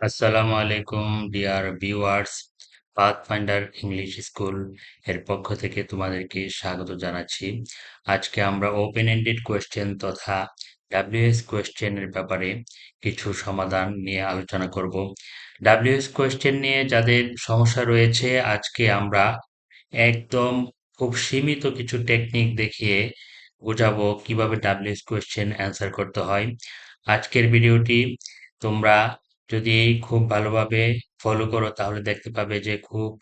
আসসালামু আলাইকুম, dear viewers. Pathfinder English স্কুলের পক্ষ থেকে তোমাদেরকে স্বাগত জানাচ্ছি। আজকে আমরা ওপেন এন্ডেড কোয়েশ্চেন তথা ডাব্লিউএস কোয়েশ্চেনের ব্যাপারে কিছু সমাধান নিয়ে আলোচনা করব। ডাব্লিউএস কোয়েশ্চেন নিয়ে যাদের সমস্যা রয়েছে, আজকে আমরা একদম খুব সীমিত কিছু টেকনিক দেখিয়ে বোঝাবো কীভাবে ডাব্লিউএস কোয়েশ্চেন অ্যান্সার করতে হয়। আজকের ভিডিওটি তোমরা যদি খুব ভালোভাবে ফলো করো, তাহলে দেখতে পাবে যে খুব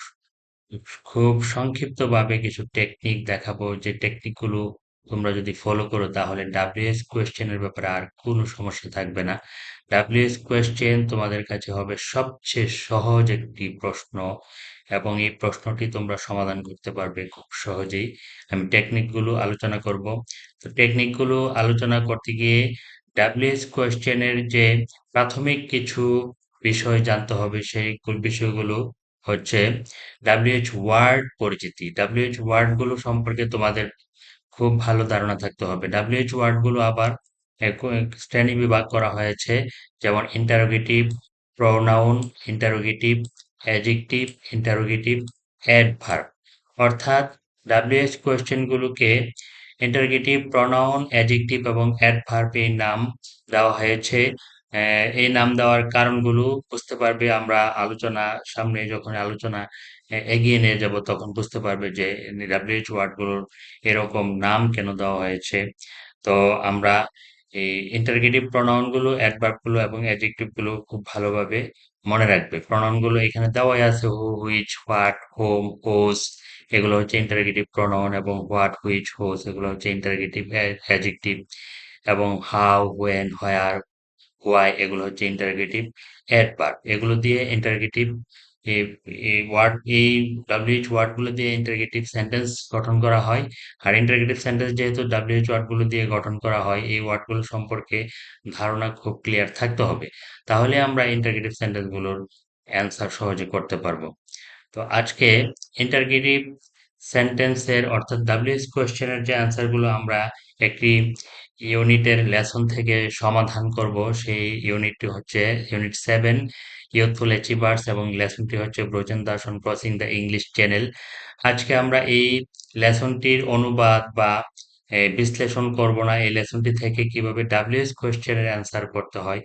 খুব সংক্ষিপ্তভাবে কিছু টেকনিক দেখাবো। যে টেকনিকগুলো তোমরা যদি ফলো করো, তাহলে ডাব্লিউএস কোয়েশ্চেনের ব্যাপারে আর কোনো সমস্যা থাকবে না। ডাব্লিউএস কোয়েশ্চেন তোমাদের কাছে হবে সবচেয়ে সহজ একটি প্রশ্ন এবং এই প্রশ্নটি তোমরা সমাধান করতে পারবে খুব সহজেই। আমি টেকনিকগুলো আলোচনা করব। তো টেকনিকগুলো আলোচনা করতে গিয়ে ডাব্লিউএস কোয়েশ্চেনের যে প্রাথমিক কিছু বিষয় জানতে হবে, সেই বিষয়গুলো হচ্ছে ডাব্লিউএইচ ওয়ার্ড পরিচিতি। ডাব্লিউএইচ ওয়ার্ডগুলো সম্পর্কে তোমাদের খুব ভালো ধারণা থাকতে হবে। ডাব্লিউএইচ ওয়ার্ডগুলো আবার শ্রেণি বিভাগ করা হয়েছে, যেমন interrogative pronoun interrogative adjective interrogative adverb অর্থাৎ ডাব্লিউএইচ কোয়েশ্চেনগুলোকে ইন্টারোগেটিভ প্রোনাউন অ্যাজেক্টিভ এবং অ্যাডভার্ব এই নাম দেওয়া হয়েছে। এই নাম দেওয়ার কারণগুলো বুঝতে পারবে আমরা আলোচনা সামনে যখন আলোচনা এগিয়ে নিয়ে যাব তখন বুঝতে পারবে যে ডাব্লিউএইচ ওয়ার্ডগুলোর এরকম নাম কেন দেওয়া হয়েছে। তো আমরা এই ইন্টারগেটিভ প্রনাউনগুলো অ্যাডভার্বগুলো এবং অ্যাডজেক্টিভগুলো খুব ভালোভাবে মনে রাখবে। প্রনাউনগুলো এখানে দেওয়াই আছে who which what whom whose এগুলো হচ্ছে ইন্টারগেটিভ প্রনাউন এবং হোয়াট হুইচ হোস এগুলো হচ্ছে ইন্টারগেটিভ অ্যাডজেক্টিভ এবং হাউ ওয়েন হোয়ার হোয়াই এগুলো হচ্ছে ইন্টারগেটিভ অ্যাডভার্ব এগুলো দিয়ে ইন্টারগেটিভ এই ওয়ার্ড এই ডাব্লিউএইচ ওয়ার্ডগুলো দিয়ে ইন্টারগেটিভ সেন্টেন্স গঠন করা হয়। আর ইন্টারগেটিভ সেন্টেন্স যেহেতু ডাব্লিউএইচ ওয়ার্ডগুলো দিয়ে গঠন করা হয়, এই ওয়ার্ডগুলো সম্পর্কে ধারণা খুব ক্লিয়ার থাকতে হবে। তাহলে আমরা ইন্টারগেটিভ সেন্টেন্সগুলোর অ্যান্সার সহজে করতে পারব। তো আজকে ইন্টারগেটিভ সেন্টেন্সের অর্থাৎ ডাব্লিউএস কোয়েশ্চেনের যে অ্যান্সারগুলো আমরা একটি ইউনিটের লেসন থেকে সমাধান করব। সেই ইউনিটটি হচ্ছে ইউনিট সেভেন ইউথফুল অ্যাচিভার্স এবং লেসনটি হচ্ছে Brojen Das on crossing the English channel আজকে আমরা এই লেসনটির অনুবাদ বা বিশ্লেষণ করব না। এই লেসনটি থেকে কীভাবে ডাব্লিউএস কোয়েশ্চেনের অ্যান্সার করতে হয়,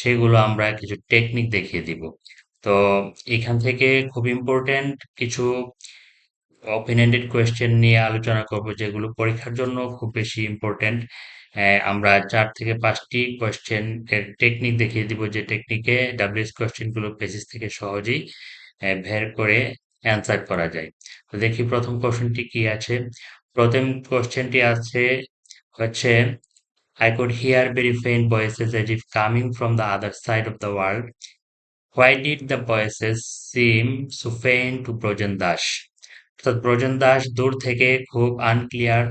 সেগুলো আমরা কিছু টেকনিক দেখিয়ে দিব। তো, এখান থেকে খুব ইম্পর্টেন্ট কিছু ওপেন এন্ডেড কোয়েশ্চেন নিয়ে আলোচনা করব, যেগুলো পরীক্ষার জন্য খুব বেশি ইম্পর্টেন্ট আমরা চার থেকে পাঁচটি কোয়েশ্চেন এর টেকনিক দেখিয়ে দিব যে টেকনিকে ডাব্লিউএস কোয়েশ্চেনগুলো পেজিস থেকে সহজেই বের করে অ্যান্সার করা যায় তো দেখি প্রথম কোশ্চেনটি কি আছে প্রথম কোশ্চেনটি আছে, হচ্ছে, I could hear very faint voices as if coming from the other side of the world. Why did the voices seem so faint to Brojan Dash? অর্থাৎ ব্রজন দাস দূর থেকে খুব আনক্লিয়ার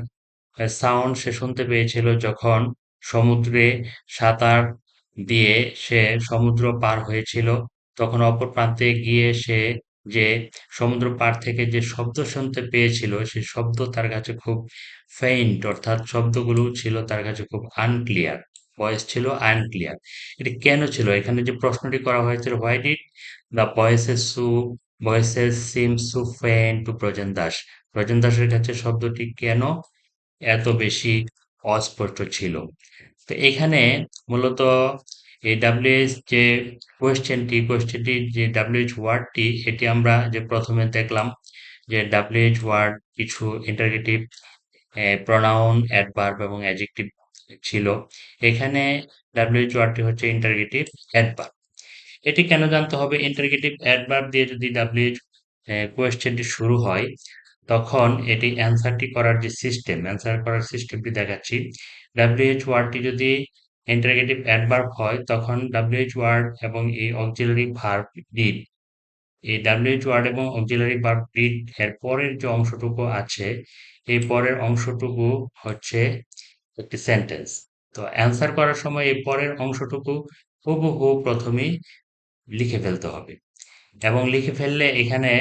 সাউন্ড সে শুনতে পেয়েছিল যখন সমুদ্রে সাঁতার দিয়ে সে সমুদ্র পার হয়েছিল। তখন অপর প্রান্তে গিয়ে সে যে সমুদ্র পার থেকে যে শব্দ শুনতে পেয়েছিল, সে শব্দ তার কাছে খুব ফেইন্ট অর্থাৎ শব্দগুলো ছিল তার কাছে খুব আনক্লিয়ার ভয়েস ছিল আনক্লিয়ার এটি কেন ছিল? এখানে যে প্রশ্নটি করা হয়েছিল why did the voices so voices seem so faint to Brajen Das Brajen দাসের কাছে শব্দটি কেন এত বেশি অস্পষ্ট ছিল। তো এখানে মূলত এই ডাব্লিউএস যে কোয়েশ্চেনটি কোয়েশ্চেনটি যে ডাব্লিউএইচ ওয়ার্ডটি এটি আমরা যে প্রথমে দেখলাম যে ডাব্লিউএইচ ওয়ার্ড কিছু ইন্টারগেটিভ প্রনাউন অ্যাডভার্ব এবং অ্যাজেক্টিভ ছিল। এখানে ডাব্লিউএইচ ওয়ার্ডটি হচ্ছে ইন্টারগেটিভ অ্যাডভার্ব এটি কেন জানতে হবে? ইন্টারগেটিভ অ্যাডভার্ব দিয়ে যদি ডাব্লিউএইচ কোয়েশ্চেনটি শুরু হয় তখন এটি অ্যান্সারটি করার যে সিস্টেম অ্যান্সার করার সিস্টেমটি দেখাচ্ছি। ডাব্লিউএইচ ওয়ার্ডটি যদি ইন্টারগেটিভ অ্যাডভার্ব হয়, তখন ডাব্লিউএইচ ওয়ার্ড এবং এই অক্সিলারি ভার্ব ডিড এই ডাব্লিউএইচ ওয়ার্ড এবং অক্সিলারি ভার্ব ডিড এর পরের যে অংশটুকু আছে, এই পরের অংশটুকু হচ্ছে একটি সেন্টেন্স তো অ্যান্সার করার সময় এই পরের অংশটুকু হুবহু প্রথমেই লিখে ফেলতে হবে। এবং লিখে ফেললে এখানে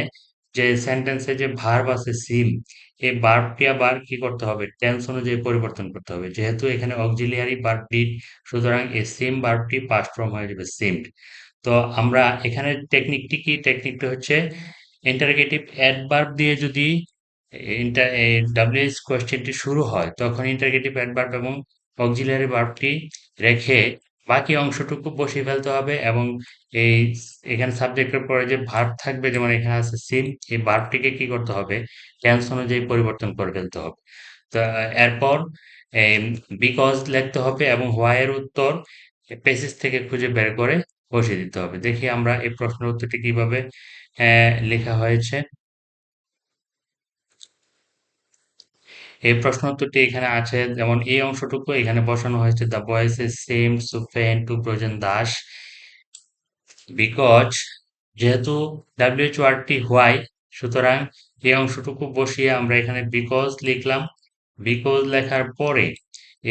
যে সেন্টেন্সে যে ভার্ব আছে সিম এই ভার্বটি আবার কি করতে হবে? টেন্স অনুযায়ী পরিবর্তন করতে হবে। যেহেতু এখানে অক্সিলিয়ারি ভার্ব ডিড সুতরাং এই সিম ভার্বটি পাস্ট ফর্ম হয়ে যাবে সিমড তো আমরা এখানে টেকনিকটি কি? টেকনিকটা হচ্ছে ইন্টারগেটিভ অ্যাডভার্ব দিয়ে যদি ইন্টার ডাব্লিউএস কোয়েশ্চেনটি শুরু হয়, তখন ইন্টারগেটিভ অ্যাডভার্ব এবং অক্সিলারি ভার্বটি রেখে বাকি অংশটুকু বসিয়ে ফেলতে হবে এবং এই এখানে সাবজেক্টের পরে যে ভার্ব থাকবে যেমন এখানে আছে সিম এই ভার্বটিকে কি করতে হবে? টেন্স অনুযায়ী পরিবর্তন করে ফেলতে হবে। তো এরপর এই বিকজ লিখতে হবে এবং হোয়াই এর উত্তর পেসিস থেকে খুঁজে বের করে বসিয়ে দিতে হবে। দেখি আমরা এই প্রশ্নের উত্তরটি কীভাবে আহ, লেখা হয়েছে। এই প্রশ্ন উত্তরটি এখানে আছে, যেমন এই অংশটুকু এখানে বসানো হয়েছে the voice is same to faint to Brojen Das. Because যেহেতু ডাব্লিউএইচ ওয়ার্ডটি হোয়াই সুতরাং এই অংশটুকু বসিয়ে আমরা এখানে বিকজ লিখলাম। বিকজ লেখার পরে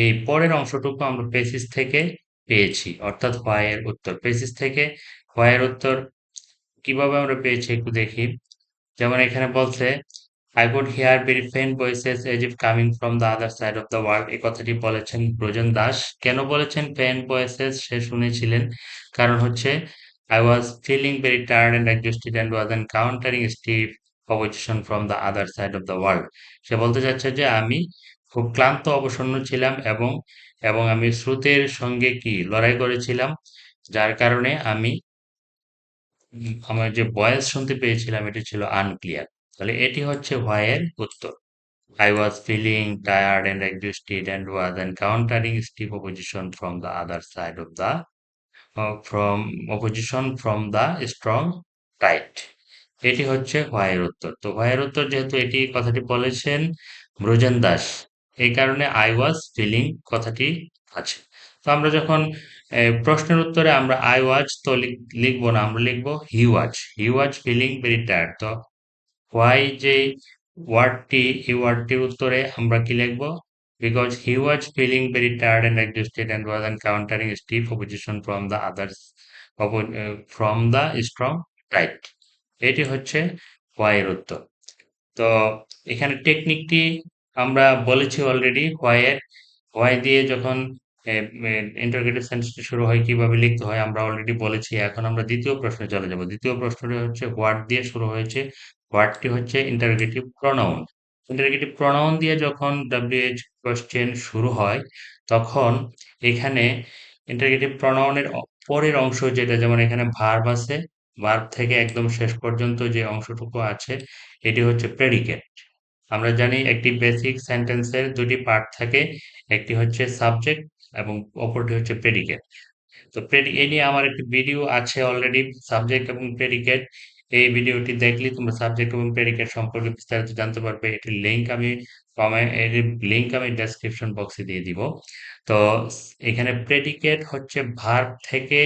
এই পরের অংশটুকু আমরা পেসিস থেকে পেয়েছি, অর্থাৎ হোয়াই এর উত্তর। পেসিস থেকে হোয়াই এর উত্তর কীভাবে আমরা পেয়েছি একটু দেখি। যেমন এখানে বলছে I could hear very faint voices as if coming from the other side of the world এই কথাটি বলেছেন ব্রজন দাস। কেন বলেছেন ফেন্ট ভয়েসেস সে শুনেছিলেন। কারণ হচ্ছে I was feeling very tired and exhausted and was encountering stiff opposition from the other side of the world সে বলতে চাচ্ছে যে, আমি খুব ক্লান্ত, অবসন্ন ছিলাম এবং এবং আমি স্রোতের সঙ্গে কি লড়াই করেছিলাম, যার কারণে আমি, আমার যে ভয়েস শুনতে পেয়েছিলাম, এটি ছিল আনক্লিয়ার তাহলে এটি হচ্ছে হোয়াইয়ের উত্তর। I was feeling tired and exhausted and was encountering stiff from the other side of the uh, from opposition from the strong tide. এটি হচ্ছে হোয়াইয়ের উত্তর। তো হোয়াইয়ের উত্তর যেহেতু এটি কথাটি বলেছেন ব্রজেন দাস এই কারণে আই ওয়াজ ফিলিং কথাটি আছে। তো আমরা যখন প্রশ্নের উত্তরে আমরা আই ওয়াজ তো লিখব না আমরা লিখব he was he was feeling very tired তো হোয়াই যে ওয়ার্ডটি, এই ওয়ার্ডটির উত্তরে আমরা কি লিখব? Because he was feeling very tired and exhausted and was encountering stiff opposition from the others from the strong tight এটি হচ্ছে হোয়াই এর উত্তর। তো এখানে টেকনিকটি আমরা বলেছি অলরেডি হোয়াই এর হোয়াই দিয়ে যখন ইন্টারগেটিভ সেন্টেন্সটি শুরু হয়, কীভাবে লিখতে হয়, আমরা অলরেডি বলেছি। এখন আমরা দ্বিতীয় প্রশ্নে চলে যাব। দ্বিতীয় প্রশ্নটি হচ্ছে হোয়াট দিয়ে শুরু হয়েছে হোয়াটটি হচ্ছে ইন্টারগেটিভ প্রনাউন ইন্টারগেটিভ প্রনাউন দিয়ে যখন ডাব্লিউএইচ কোশ্চেন শুরু হয়, তখন এখানে ইন্টারগেটিভ প্রনাউনের পরের অংশ যেটা, যেমন এখানে ভার্ব আছে ভার্ব থেকে একদম শেষ পর্যন্ত যে অংশটুকু আছে, এটি হচ্ছে প্রেডিকেট আমরা জানি একটি বেসিক সেন্টেন্সের দুটি পার্ট থাকে, একটি হচ্ছে সাবজেক্ট এবং অপরটি হচ্ছে প্রেডিকেট তো প্রেডি এই নিয়ে আমার একটি ভিডিও আছে অলরেডি সাবজেক্ট এবং প্রেডিকেট এই ভিডিওটি দেখলে তোমরা সাবজেক্ট এবং প্রেডিকেট সম্পর্কে বিস্তারিত জানতে পারবে। এটির লিংক আমি কমেন্ট এর লিংক আমি ডেসক্রিপশন বক্সে দিয়ে দিব। তো এখানে প্রেডিকেট হচ্ছে ভার্ব থেকে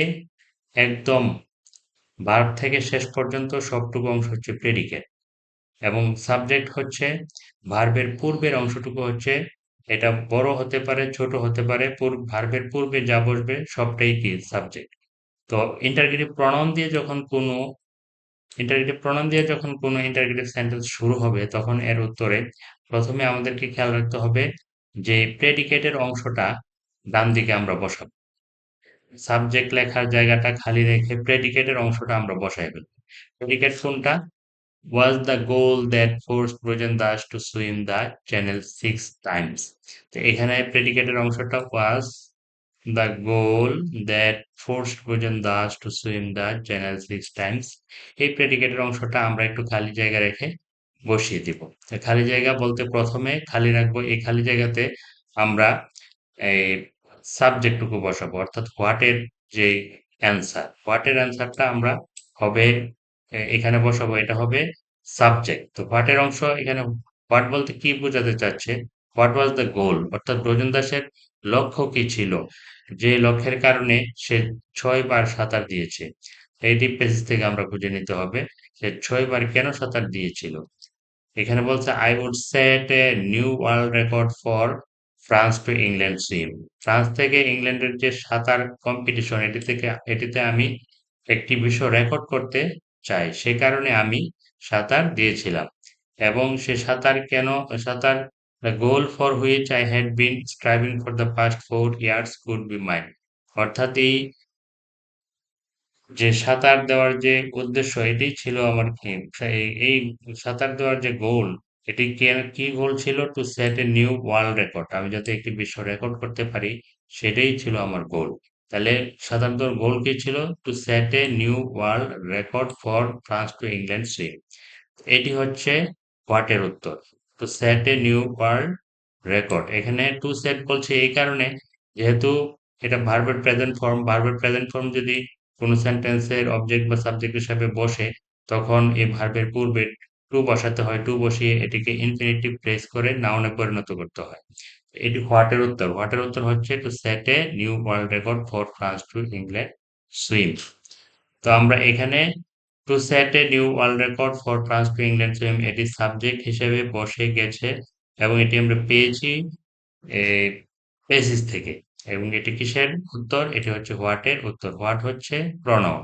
একদম ভার্ব থেকে শেষ পর্যন্ত সবটুকু অংশ হচ্ছে প্রেডিকেট এবং সাবজেক্ট হচ্ছে ভার্বের পূর্বের অংশটুকু হচ্ছে, এটা বড় হতে পারে, ছোট হতে পারে ভার্বের পূর্বে যা বসবে সবটাই কি সাবজেক্ট তো ইন্টারগেটিভ প্রণাম দিয়ে যখন কোনো ইন্টারগেটিভ প্রণাম দিয়ে যখন কোনো ইন্টারগেটিভ সেন্টেন্স শুরু হবে, তখন এর উত্তরে প্রথমে আমাদেরকে খেয়াল রাখতে হবে যে প্রেডিকেটের অংশটা ডান দিকে আমরা বসাবো। সাবজেক্ট লেখার জায়গাটা খালি রেখে প্রেডিকেটের অংশটা আমরা বসাই ফেলব। প্রেডিকেট কোনটা? Was the goal that force Brojan Das to swim the channel six times তো এখানে প্রেডিকেটের অংশটা was the goal that forced Brojan Das to swim the channel six times. এই প্রেডিকেটের অংশটা আমরা একটু খালি জায়গা রেখে বসিয়ে দিব। খালি জায়গা বলতে প্রথমে খালি রাখব। এই খালি জায়গাতে আমরা এই সাবজেক্টটুকু বসাবো। অর্থাৎ হোয়াটের যে অ্যান্সার হোয়াটের অ্যান্সারটা আমরা হবে এখানে বসাবো। এটা হবে সাবজেক্ট তো হোয়াটের অংশ এখানে হোয়াট বলতে কি বোঝাতে চাচ্ছে? হোয়াট ওয়াজ দ্য গোল অর্থাৎ ব্রজন দাসের লক্ষ্য কি ছিল? যে লক্ষ্যের কারণে সে ছয় বার সাঁতার দিয়েছে। এই ডিপ পেজ থেকে আমরা খুঁজে নিতে হবে সে ছয় বার কেন সাঁতার দিয়েছিল। এখানে বলছে I would set a new world record for France to England swim France থেকে ইংল্যান্ডের যে সাঁতার কম্পিটিশন এটি থেকে, এটিতে আমি একটি বিশ্ব রেকর্ড করতে চাই। সে কারণে আমি সাঁতার দিয়েছিলাম। এবং সে সাঁতার কেন, সাঁতার the goal for which I had been striving for the past four years could be mine অর্থাৎ এই যে সাঁতার দেওয়ার যে উদ্দেশ্য এটাই ছিল আমার এই সাঁতার দেওয়ার যে গোল এটি কি গোল ছিল? To set a new world record আমি যাতে একটি বিশ্ব রেকর্ড করতে পারি, সেটাই ছিল আমার গোল তাহলে সাঁতার দেওয়ার গোল কি ছিল? To set a new world record for France to England swim এটি হচ্ছে হোয়াটের উত্তর। তো set a new world record এখানে টু সেট বলছে এই কারণে যেহেতু এটা ভার্বের প্রেজেন্ট ফর্ম ভার্বের প্রেজেন্ট ফর্ম যদি কোনো সেন্টেন্সের অবজেক্ট বা সাবজেক্ট হিসাবে বসে, তখন এই ভার্বের পূর্বে টু বসাতে হয়। টু বসিয়ে এটিকে ইনফিনিটিভ প্রেস করে নাউনে পরিণত করতে হয়। এটি হোয়াটের উত্তর? হোয়াটের উত্তর হচ্ছে to set a new world record for France to England swim তো আমরা এখানে to set a new world record for France to England swim এটি সাবজেক্ট হিসেবে বসে গেছে এবং এটি আমরা পেয়েছি পেসিস থেকে। এবং এটি কিসের উত্তর? এটি হচ্ছে হোয়াটের উত্তর। হোয়াট হচ্ছে প্রণব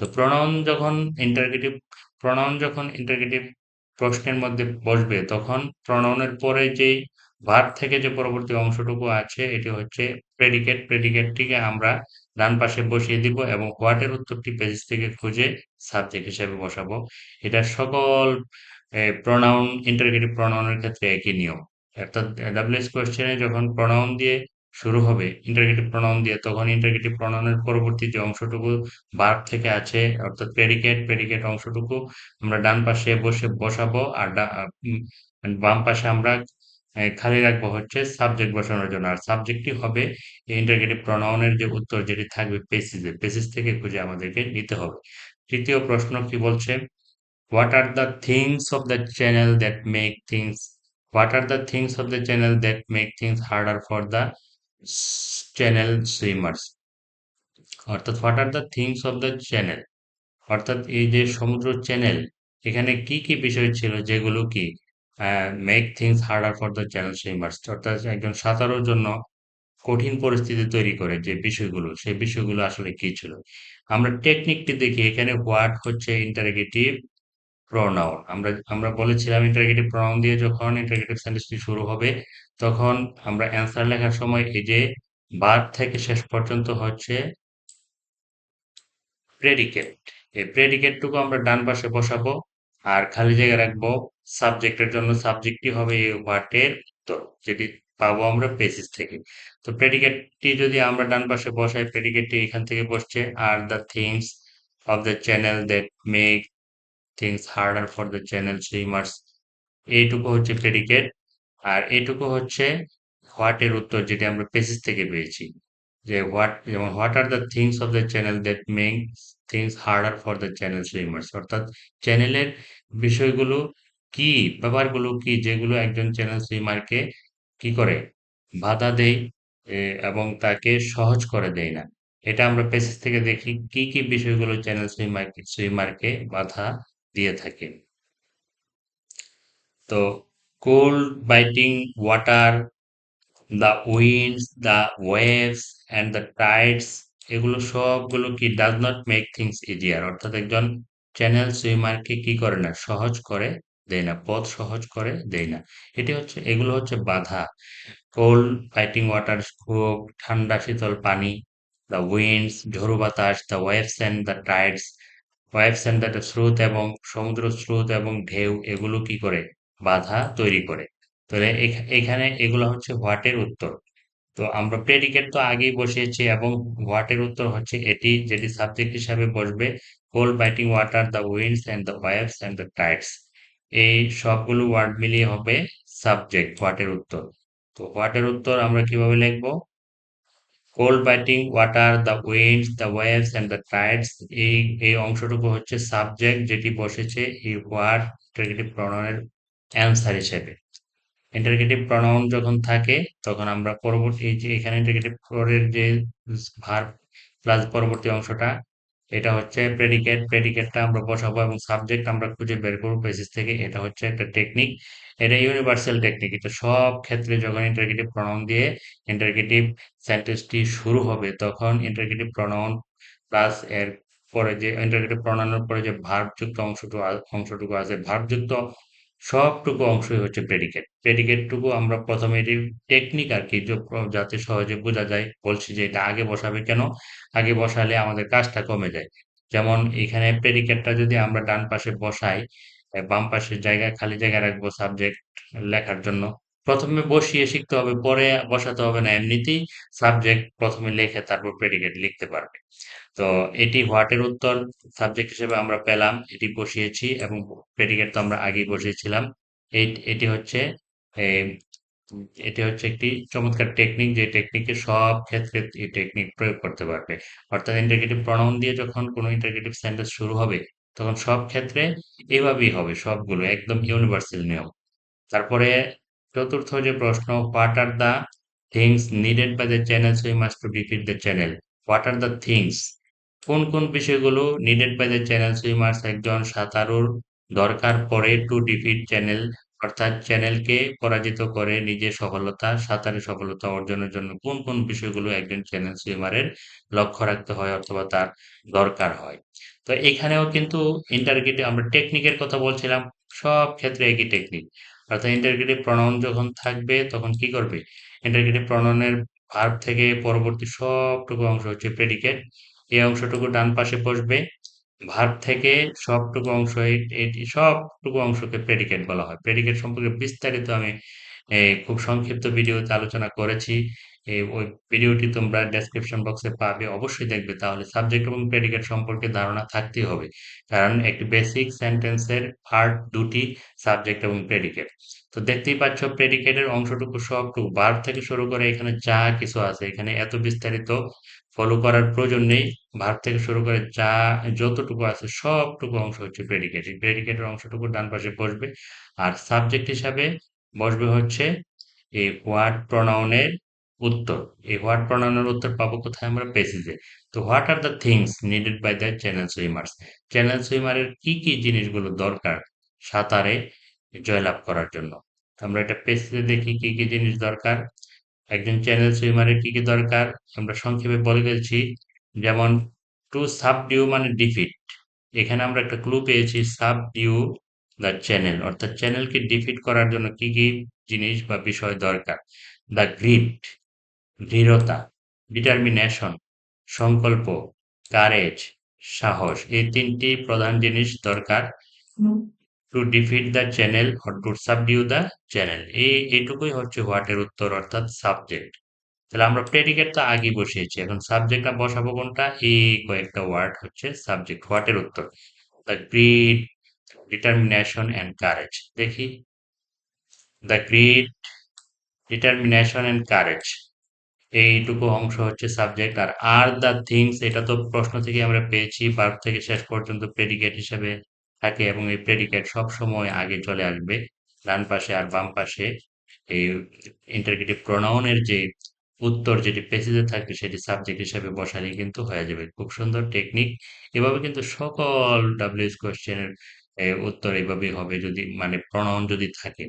তো প্রণয়ন যখন ইন্টারগেটিভ প্রণয়ন যখন ইন্টারগেটিভ প্রশ্নের মধ্যে বসবে, তখন প্রণয়নের পরে যে ভার্ব থেকে যে পরবর্তী অংশটুকু আছে, এটি হচ্ছে প্রেডিকেট প্রেডিকেটটিকে আমরা ডান পাশে বসিয়ে দিব এবং হোয়াটের উত্তরটি বেসিস থেকে খুঁজে সাবজেক্ট হিসেবে বসাবো। এটা সকল প্রনাউন ইন্টারগেটিভ প্রনাউনের ক্ষেত্রে একই নিয়ম। অর্থাৎ ডাব্লিউএস কোয়েশ্চেনে যখন প্রনাউন দিয়ে শুরু হবে। ইন্টারগেটিভ প্রনাউন দিয়ে। তখন ইন্টারগেটিভ প্রনাউনের পরবর্তী যে অংশটুকু ভার্ব থেকে আছে, অর্থাৎ প্রেডিকেট প্রেডিকেট অংশটুকু, আমরা ডান পাশে বসে বসাবো আর বাম পাশে আমরা খালি রাখব হচ্ছে সাবজেক্ট বসানোর জন্য। আর সাবজেক্টটি হবে ইন্টারগেটিভ প্রনাউনের যে উত্তর যেটি থাকবে পেসিসে পেসিস থেকে খুঁজে আমাদেরকে নিতে হবে। তৃতীয় প্রশ্ন কি বলছে? What are the things of the channel that make things, what are the things of the channel that make things harder for the channel swimmers অর্থাৎ what are the things of the channel অর্থাৎ এই যে সমুদ্র channel এখানে কি কি বিষয় ছিল, যেগুলো কি make things harder for the channel swimmers অর্থাৎ একজন সাঁতারের জন্য কঠিন পরিস্থিতি তৈরি করে যে বিষয়গুলো, সেই বিষয়গুলো আসলে কি ছিল? আমরা টেকনিকটি দেখি, এখানে হোয়াট হচ্ছে ইন্টারগেটিভ প্রনাউন আমরা আমরা বলেছিলাম ইন্টারগেটিভ প্রনাউন দিয়ে যখন ইন্টারগেটিভ সেন্টেন্সটি শুরু হবে তখন আমরা অ্যান্সার লেখার সময় এই যে ভার্ব থেকে শেষ পর্যন্ত হচ্ছে প্রেডিকেট এই প্রেডিকেটটুকু আমরা ডান পাশে বসাবো আর খালি জায়গা রাখব সাবজেক্টের জন্য সাবজেক্টই হবে এই ওয়ার্ডের উত্তর, যেটি পাবো আমরা পেসিস থেকে। তো প্রেডিকেটটি যদি আমরা ডান পাশে বসাই প্রেডিকেটটি এখান থেকে বসছে। Are the things of the channel that make things harder for the channel swimmers এইটুকু হচ্ছে প্রেডিকেট আর এটুকু হচ্ছে হোয়াট এর উত্তর যেটা আমরা পেসিস থেকে পেয়েছি। যে হোয়াট যেমন what are the things of the channel that make things harder for the channel swimmers অর্থাৎ চ্যানেলের বিষয়গুলো কি, ব্যাপারগুলো কি, যেগুলো একজন চ্যানেল সুইমারকে কি করে? বাধা দেয় এবং তাকে সহজ করে দেয় না। এটা আমরা পেসিস থেকে দেখি কি কি বিষয়গুলো চ্যানেল সুইমারকে সুইমারকে বাধা দিয়ে থাকে। তো cold biting water the winds the waves and the tides এগুলো সবগুলো কি does not make things easier অর্থাৎ একজন চ্যানেল সুইমারকে কি করে না, সহজ করে দেয় না, পথ সহজ করে দেয় না। এটি হচ্ছে, এগুলো হচ্ছে বাধা। কোল্ড ফাইটিং ওয়াটার খুব ঠান্ডা, শীতল পানি দ্য উইন্ডস ঝোড়ো বাতাস the waves and the tides waves and the স্রোত এবং সমুদ্র স্রোত এবং ঢেউ, এগুলো কি করে বাধা তৈরি করে। তাহলে এখানে এগুলো হচ্ছে হোয়াটের উত্তর। তো আমরা প্রেডিকেট তো আগেই বসিয়েছি এবং হোয়াটের উত্তর হচ্ছে এটি, যেটি সাবজেক্ট হিসাবে বসবে cold biting water the winds and the waves and the tides এই সবগুলো ওয়ার্ড মিলিয়ে হবে সাবজেক্ট হোয়াটের উত্তর। তো হোয়াটের উত্তর আমরা কীভাবে লিখব? Cold biting water the winds the waves and the tides এই এই অংশটুকু হচ্ছে সাবজেক্ট যেটি বসেছে এই হোয়াট প্রণয়নের অ্যান্সার হিসেবে। ইন্টারগেটিভ প্রনাউন যখন থাকে, তখন আমরা পরবর্তী যে এখানে ইন্টারগেটিভ পরের যে ভার প্লাস পরবর্তী অংশটা, এটা হচ্ছে প্রেডিকেট প্রেডিকেটটা আমরা বসাবো এবং সাবজেক্ট আমরা খুঁজে বের করব বেসিস থেকে, এটা হচ্ছে একটা টেকনিক এটা ইউনিভার্সাল টেকনিক এটা সব ক্ষেত্রে যখন ইন্টারগেটিভ প্রনাউন দিয়ে ইন্টারগেটিভ সেন্টেন্সটি শুরু হবে, তখন ইন্টারগেটিভ প্রনাউন প্লাস এর পরে যে ইন্টারগেটিভ প্রনাউনের পরে যে ভার্বযুক্ত অংশটুকু অংশটুকু আছে ভার্বযুক্ত সবটুকু অংশই হচ্ছে প্রেডিকেট প্রেডিকেটটুকু আমরা প্রথমে এটি টেকনিক আর কি যাতে সহজে বোঝা যায়, বলছি যে এটা আগে বসাবে কেন? আগে বসালে আমাদের কাজটা কমে যায়। যেমন এখানে প্রেডিকেটটা যদি আমরা ডান পাশে বসাই বাম পাশের জায়গায় খালি জায়গা রাখব সাবজেক্ট লেখার জন্য। প্রথমে বসিয়ে শিখতে হবে, পরে বসাতে হবে না, এমনিতেই সাবজেক্ট প্রথমে লিখে, তারপর প্রেডিকেট লিখতে পারবে। তো এটি হোয়াটের উত্তর? সাবজেক্ট হিসেবে আমরা পেলাম, এটি বসিয়েছি এবং প্রেডিকেট তো আমরা আগেই বসিয়েছিলাম। এটি হচ্ছে এটি হচ্ছে একটি চমৎকার টেকনিক যে টেকনিকে সব ক্ষেত্রে এই টেকনিক প্রয়োগ করতে পারবে। অর্থাৎ ইন্টারগেটিভ প্রনাউন দিয়ে যখন কোনো ইন্টারগেটিভ সেন্টেন্স শুরু হবে, তখন সব ক্ষেত্রে এভাবেই হবে, সবগুলো, একদম ইউনিভার্সাল নিয়ম। তারপরে চতুর্থ যে প্রশ্ন what are the things needed by the channel so must to defeat the channel what are the things কোন কোন বিষয়গুলো needed by the channel swimmers একজন সাঁতারুর দরকার পড়ে টু ডিফিট চ্যানেল অর্থাৎ চ্যানেলকে পরাজিত করে নিজের সফলতা, সাঁতারে সফলতা অর্জনের জন্য কোন কোন বিষয়গুলো একজন চ্যানেল সুইমারের লক্ষ্য রাখতে হয় অথবা তার দরকার হয়? তো এখানেও কিন্তু ইন্টারগেটিভ আমরা টেকনিকের কথা বলছিলাম, সব ক্ষেত্রে একই টেকনিক অর্থাৎ ইন্টারগেটিভ প্রণয়ন যখন থাকবে তখন কি করবে? ইন্টারগেটিভ প্রণয়নের ভার্ব থেকে পরবর্তী সবটুকু অংশ হচ্ছে প্রেডিকেট এই অংশটুকু ডান পাশে বসবে। ভার্ব থেকে সবটুকু অংশ সবটুকু অংশকে প্রেডিকেট বলা হয়। প্রেডিকেট সম্পর্কে বিস্তারিত আমি খুব সংক্ষিপ্ত ভিডিওতে আলোচনা করেছি। ওই ভিডিওটি তোমরা ডেসক্রিপশন বক্সে পাবে, অবশ্যই দেখবে। তাহলে সাবজেক্ট এবং প্রেডিকেট সম্পর্কে ধারণা থাকতেই হবে। কারণ একটি বেসিক সেন্টেন্সের পার্ট দুটি সাবজেক্ট এবং প্রেডিকেট তো দেখতেই পাচ্ছ প্রেডিকেটের অংশটুকু সবটুকু ভার্ব থেকে শুরু করে এখানে যা কিছু আছে, এখানে এত বিস্তারিত ফলো করার প্রয়োজন নেই। ভার্ব থেকে শুরু করে যা, যতটুকু আছে সবটুকু অংশ হচ্ছে প্রেডিকেট এই প্রেডিকেটের অংশটুকু ডান পাশে বসবে। আর সাবজেক্ট হিসাবে বসবে হচ্ছে এই হোয়াট প্রনাউনের উত্তর। এই হোয়াট প্রণয়নের উত্তর পাবো কোথায় আমরা? পেসিজে তো what are the things needed by the channel swimmers? Channel সুইমারের কি কি জিনিসগুলো দরকার সাঁতারে জয়লাভ করার জন্য? আমরা এটা পেসিজে দেখি কি কি জিনিস দরকার। একজন চ্যানেল সুইমারের কি কি দরকার? আমরা সংক্ষেপে বলে ফেলছি, যেমন টু সাব ডিউ মানে ডিফিট। এখানে আমরা একটা ক্লু পেয়েছি সাব ডিউ দ্য চ্যানেল। অর্থাৎ চ্যানেলকে ডিফিট করার জন্য কি কি জিনিস বা বিষয় দরকার? দ্য গ্রিট দৃঢ়তা ডিটারমিনেশন সংকল্প কারেজ সাহস এই তিনটি প্রধান জিনিস দরকার to defeat the channel or to subdue the channel এই এইটুকুই হচ্ছে হোয়াটের উত্তর অর্থাৎ সাবজেক্ট তাহলে আমরা প্রেডিকেট তো আগে বসিয়েছি এখন সাবজেক্টটা বসাবো কোনটা এই কয়েকটা ওয়ার্ড হচ্ছে সাবজেক্ট হোয়াটের উত্তর the grit determination and courage দেখি the grit determination and courage এইটুকু অংশ হচ্ছে subject R are the things এটা তো প্রশ্ন থেকে আমরা পেয়েছি ভার্ব থেকে শেষ পর্যন্ত প্রেডিকেট হিসেবে থাকে এবং এই প্রেডিকেট সব সময় আগে চলে আসবে, ডান পাশে আর বাম পাশে। এই ইন্টারগেটিভ প্রোনাউনের যে উত্তর যেটি পেসিজে থাকবে, সেটি সাবজেক্ট হিসেবে বসালেই কিন্তু হয়ে যাবে। খুব সুন্দর টেকনিক এভাবে কিন্তু সকল ডাব্লিউএস কোয়েশ্চেনের উত্তর এইভাবেই হবে যদি মানে প্রণয়ন যদি থাকে।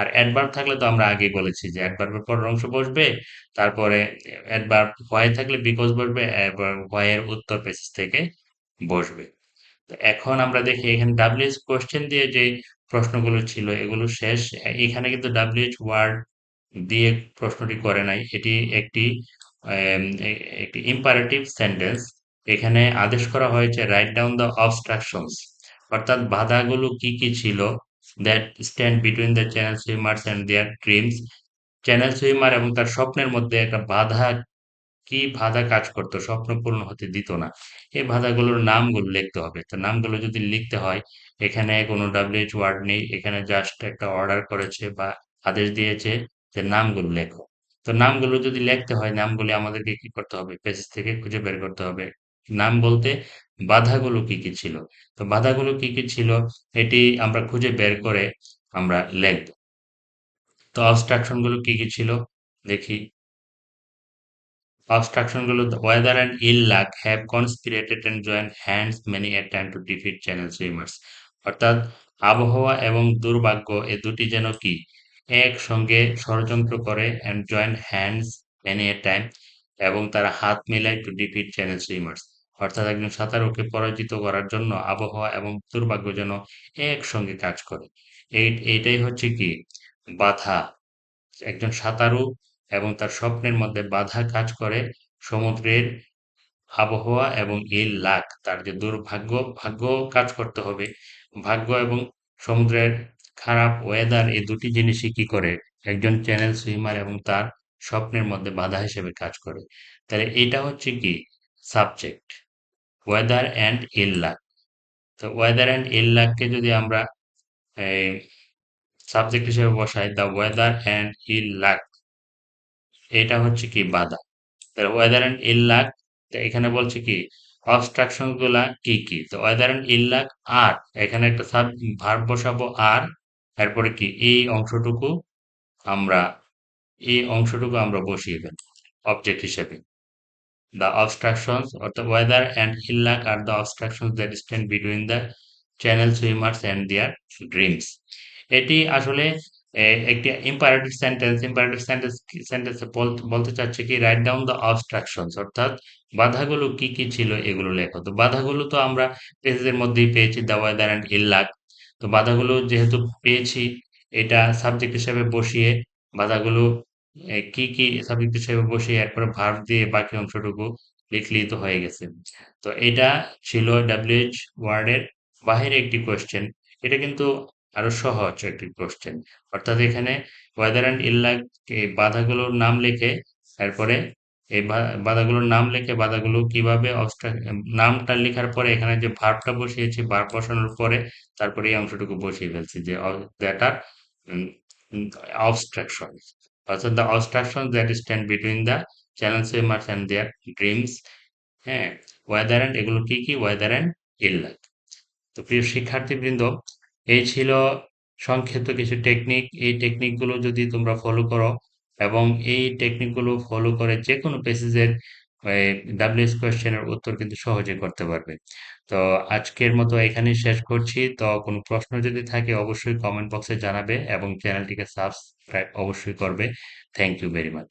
আর অ্যাডভার্ব থাকলে তো আমরা আগেই বলেছি যে অ্যাডভার্বের পরের অংশ বসবে, তারপরে অ্যাডভার্ব হোয়াই থাকলে বিকজ বসবে হোয়াইয়ের উত্তর বেসিস থেকে বসবে। তো এখন আমরা দেখি এখানে ডাব্লিউএস কোয়েশ্চেন দিয়ে যে প্রশ্নগুলো ছিল, এগুলো শেষ। এখানে কিন্তু ডাব্লিউএইচ ওয়ার্ড দিয়ে প্রশ্নটি করে নাই। এটি একটি একটি ইম্পারেটিভ সেন্টেন্স এখানে আদেশ করা হয়েছে রাইট ডাউন দ্য অবস্ট্রাকশনস অর্থাৎ বাধাগুলো কি কি ছিল? That stand between the channel swimmers and their dreams channel swimmer এবং তার স্বপ্নের মধ্যে একটা বাধা কি বাধা কাজ করতো? স্বপ্ন পূর্ণ হতে দিত না। এই বাধাগুলোর নামগুলো লিখতে হবে। তো নামগুলো যদি লিখতে হয়, এখানে কোনো ডাব্লিউএইচ ওয়ার্ড নেই। এখানে জাস্ট একটা অর্ডার করেছে বা আদেশ দিয়েছে। যে নামগুলো লেখো। তো নামগুলো যদি লিখতে হয়, নামগুলি আমাদেরকে কি করতে হবে? পেজ থেকে খুঁজে বের করতে হবে। নাম বলতে বাধাগুলো কি কি ছিল? তো বাধাগুলো কি কি ছিল? এটি আমরা খুঁজে বের করে আমরা লিখব। তো অবস্ট্রাকশনগুলো কি কি ছিল? দেখি। অবস্ট্রাকশনগুলো weather and ill luck have conspired and join hands many a time to defeat channel swimmers অর্থাৎ আবহাওয়া এবং দুর্ভাগ্য এ দুটি যেন কি? একসঙ্গে ষড়যন্ত্র করে and join hands many a time এবং তারা হাত মেলায় টু ডিফিট চ্যানেল সুইমার্স অর্থাৎ একজন সাঁতারুকে পরাজিত করার জন্য আবহাওয়া এবং দুর্ভাগ্য যেন একসঙ্গে কাজ করে। এই, এইটাই হচ্ছে কি? বাধা। একজন সাঁতারু এবং তার স্বপ্নের মধ্যে বাধা কাজ করে সমুদ্রের আবহাওয়া এবং ইল লাক তার যে দুর্ভাগ্য, ভাগ্য কাজ করতে হবে। ভাগ্য এবং সমুদ্রের খারাপ ওয়েদার এই দুটি জিনিসই কি করে? একজন চ্যানেল সুইমার এবং তার স্বপ্নের মধ্যে বাধা হিসেবে কাজ করে। তাহলে এটা হচ্ছে কি? Subject weather and ill luck তো ওয়েদার অ্যান্ড ইল লাককে যদি আমরা, এই সাবজেক্ট হিসেবে বসাই the weather and ill luck এটা হচ্ছে কি বাধা? তাহলে ওয়েদার অ্যান্ড ইল লাক এখানে বলছে কি অবস্ট্রাকশনগুলা কি কি? তো ওয়েদার অ্যান্ড ইল লাক আর এখানে একটা সাব ভার্ব বসাবো আর এরপরে কি, এই অংশটুকু আমরা, এই অংশটুকু আমরা বসিয়ে দেব অবজেক্ট হিসেবে। The obstructions or the weather and ill luck are the obstructions that stand between the channel swimmers and their dreams. এটি আসলে একটি ইম্পারেটিভ সেন্টেন্স ইম্পারেটিভ সেন্টেন্স সেন্টেন্সে বলতে চাচ্ছে কি রাইট ডাউন দ্য অবস্ট্রাকশনস অর্থাৎ বাধাগুলো কি কি ছিল এগুলো লেখো। তো বাধাগুলো তো আমরা পেজের মধ্যেই পেয়েছি দ্য ওয়েদার অ্যান্ড ইল তো বাধাগুলো যেহেতু পেয়েছি, এটা সাবজেক্ট হিসেবে বসিয়ে বাধাগুলো কি কি সাবজেক্ট হিসেবে বসিয়ে এরপরে ভার্ব দিয়ে বাকি অংশটুকু লিখলেই তো হয়ে গেছে। তো এটা ছিল ডাব্লিউএইচ ওয়ার্ডের বাহিরে একটি কোয়েশ্চেন এটা কিন্তু আরও সহজ একটি কোশ্চেন অর্থাৎ এখানে ওয়েদার অ্যান্ড ইল্লাক এই বাধাগুলোর নাম লিখে তারপরে এই বাধাগুলোর নাম লিখে বাধাগুলো কীভাবে নামটা লেখার পরে এখানে যে ভার্বটা বসিয়েছি ভার্ব বসানোর পরে তারপরে এই অংশটুকু বসিয়ে ফেলছি যে দ্যাট আর অবস্ট্রাকশন অর্থাৎ the obstruction that stand between the channel swimmers and their dreams হ্যাঁ ওয়েদার অ্যান্ড এগুলো কি কি ওয়েদার অ্যান্ড ইল্লাক তো প্রিয় শিক্ষার্থীবৃন্দ, এই ছিল সংক্ষিপ্ত কিছু টেকনিক এই টেকনিকগুলো যদি তোমরা ফলো করো এবং এই টেকনিকগুলো ফলো করে যে কোনো পেসেজের ডাব্লিউএস কোয়েশ্চেনের উত্তর কিন্তু সহজে করতে পারবে। তো আজকের মতো এখানেই শেষ করছি। তো কোনো প্রশ্ন যদি থাকে অবশ্যই কমেন্ট বক্সে জানাবে এবং চ্যানেলটিকে সাবস্ক্রাইব অবশ্যই করবে। Thank you very much